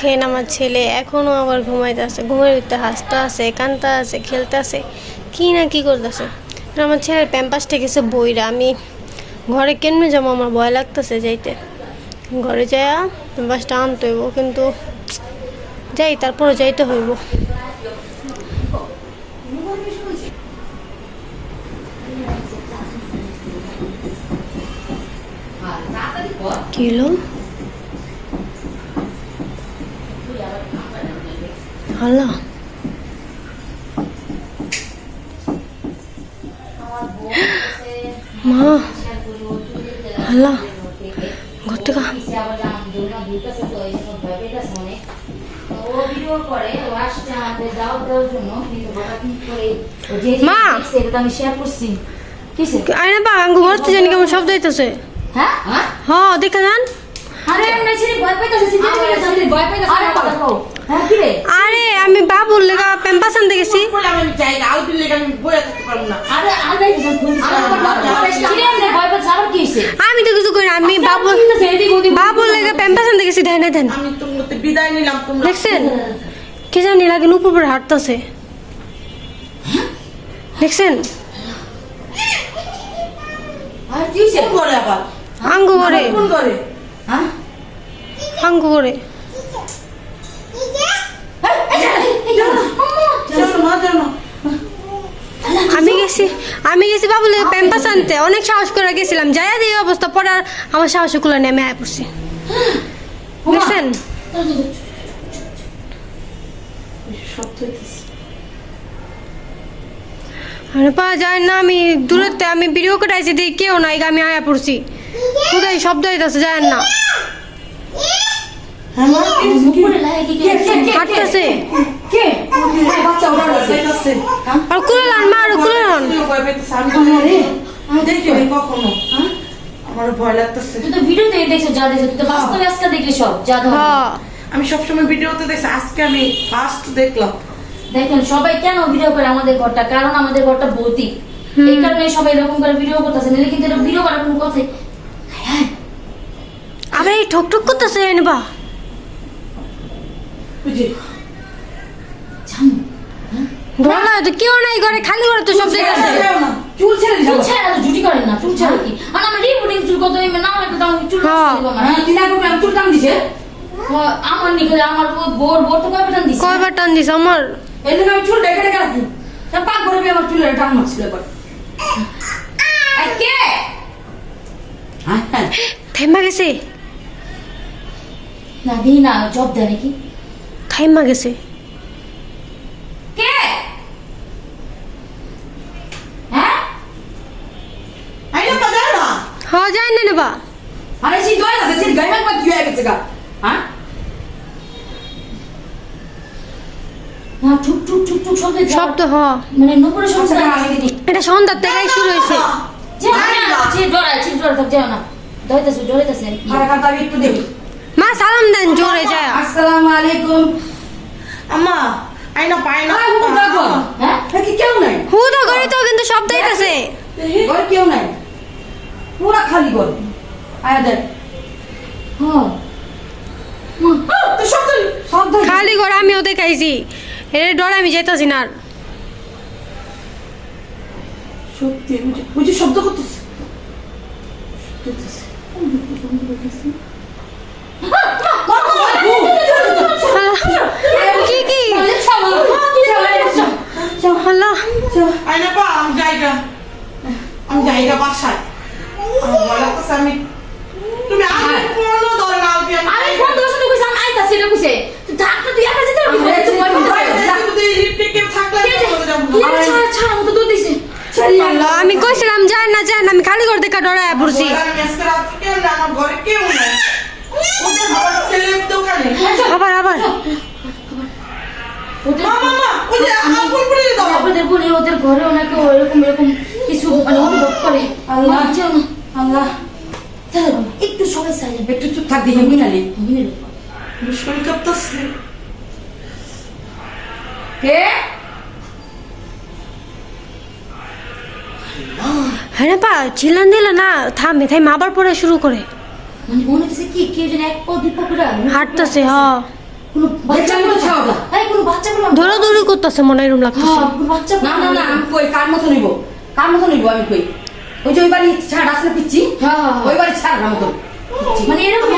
দেখেন আমার ছেলে, এখনও আবার ঘুমাইতে আছে ঘুমের ভিতরে হাসতে আছে কানতে আছে খেলতে আছে কি না কি করতেছে? আমার ছেলের প্যাম্পাসটা গেছে বইরা। আমি ঘরে কেমনে যাব? আমার ভয় লাগতেছে যাইতে। ঘরে যাইয়া প্যাম্পাসটা আনতে হইব, কিন্তু যাই, তারপরে যাইতে হইব। কি আল্লাহ মা আল্লাহ ঘর থেকে মা! আরে বা আঙ্গু ঘরতে জানি কেমন শব্দ হইতেছে। হ্যাঁ? হ্যাঁ দেখে যান আরে এমনি ছিলি ভয় পাইতাছিস তুই ভয় পাইতাছিস আরে কথা কও হ্যাঁ কি রে? আরে আমি বাবুর লেগা প্যাম্পাস আনতে গেছি আমি চাই না আউটির লেগে আমি বয়ে থাকতে পারব না। আরে আরে যখন ফোন কি রে ভয় পাইছিস আবার কি হইছে আমি তো কিছু করি না, আমি বাবু বাবুর লেগে প্যাম্পাস আনতে গেছি দেন দেন আমি তোমাকে বিদায় নিলাম তোমরা দেখছেন? কে জানি লাগে উপর উপরে হাঁটতেছে। দেখছেন? আর কি কোন করে আবার? আঙ্গু করে কোন করে আঙ্গু করে আমি গেছি আমি গেছি বাবু লেগে প্যাম্পাস আনতে। অনেক সাহস করে গেছিলাম। দিয়ে এই অবস্থা, পরে আর আমার সাহস কুলে নেমে আয় পড়ছি। হইতেছে আরে পা, যায় না, আমি দূরত্বে, আমি ভিডিও করে আইছি দেখি কেউ নাই, আমি আয়া পড়ছি। কোথায় শব্দ হইতাছে যায় না। হাঁটতেছে আর মা আর আমার ভয় লাগতেছে তুই তো ভিডিওতে দেখছ যা দেখছ তুই তো বাস্তবে আজকে দেখলি সব যা হ্যাঁ। আমি সবসময় ভিডিওতে দেখছি আজকে আমি ফার্স্ট দেখলাম। দেখেন সবাই কেন ভিডিও করে আমাদের ঘরটা? কারণ আমাদের ঘরটা ভৌতিক। এই কারণে সবাই এরকম করে ভিডিও করতেছে নাহলে কিন্তু এটা ভিডিও করার কোনো কথা আবার এই ঠক ঠক করতেছে এনে বা। বুঝি জানো ধরলা তো কেউ নাই ঘরে খালি ঘরে তো সব জায়গা আছে চুল ছেড়ে চুল ছেড়ে না জুটি করেন না চুল ছেড়ে কি? আর আমার রিপোর্টিং চুল কত এমনি না লাগতো আমি চুল হ্যাঁ। ছেড়ে দেবো আমার হ্যাঁ, তিন লাখ রুপি আমি চুল টান দিছে। আমার নিকলে আমার বোর বোর তো কয়টা দিছে? কয়বার টান দিস আমার? এই জন্য আমি চুল ডেকে ডেকে রাখি তা পাক করে আমি আমার চুলের টান মারছিল এবার আর কে? হ্যাঁ হ্যাঁ। থাইমা গেছে। না দিই না জব দেয় নাকি থাইমা গেছে কে হ্যাঁ আইনা পা না হ যায় না নেবা আরে সেই দয় আছে সেই গাইমান মত কি হয়ে গেছে গা হ্যাঁ না টুক টুক টুক টুক শব্দ শব্দ হ মানে নপুরে শব্দ আচ্ছা? এটা সন্ধ্যার থেকেই শুরু হয়েছে যে না ডরায় যে ডরায় থাক যাও না ডরাইতেছে ডরাইতেছে আরে কাটা একটু দেখি মা সালাম দেন জোরে যায়। আসসালামু আলাইকুম। আম্মা আইনা পায় না আয় হুকুম দেখো হ্যাঁ? কি কেউ নাই? হু তো করে তো কিন্তু শব্দ হইতাছে ঘর কেউ নাই। পুরা খালি ঘর। আয় দেখ। হ্যাঁ। খালি। ঘর আমিও দেখাইছি। এর ডর আমি যেতেছি না আর। সত্যি বুঝি শব্দ করতেছে কি কি আল্লাহ আইনা পা আমি জায়গা আমি জায়গা বাসায় আমার ভয় লাগতেছে আমি তুমি আগে ফোনও ধরে না আলবি আমি আরে ফোন দোষ তো কইছ আমি আইতাছি রে কইছে তুই না। একা যেতে পারবি আরে, তুই তুই লিপস্টিক থাকলে আমি ছাড় তো কইছিলাম যায় না যায় না আমি খালি ঘর দেখা ডরায় পড়ছি না ঘরে আবার আবার। ওদের বলি ওদের ঘরে অনেকে এরকম এরকম কিছু মানে অনুভব করে। আল্লাহ। না আল্লাহ। একটু সবাই সাইলেন্ট। একটু চুপ থাক দেখি মিনালি। শরীর কাঁপতেছে। কে? হ্যাঁ পা চিল্লান দিলে না থামে থাই আবার পরে শুরু করে। মানে মনে হচ্ছে কি কেউ যেন এক পা দুই পা করে হাঁটতেছে হ কোনো বাচ্চা দেখলাম তো এই কোনো বাচ্চা গুলো দৌড়াদৌড়ি করতেছে মনে হয় এরকম লাগতেছে। কোনো বাচ্চা না না না আমি কই কার মতো নিব? কার মতো নিব আমি কই? ওই যে ওই বাড়ি ছাড় আসলে পিচ্ছি। ওই বাড়ি ছাড় না মতো মানে এরকম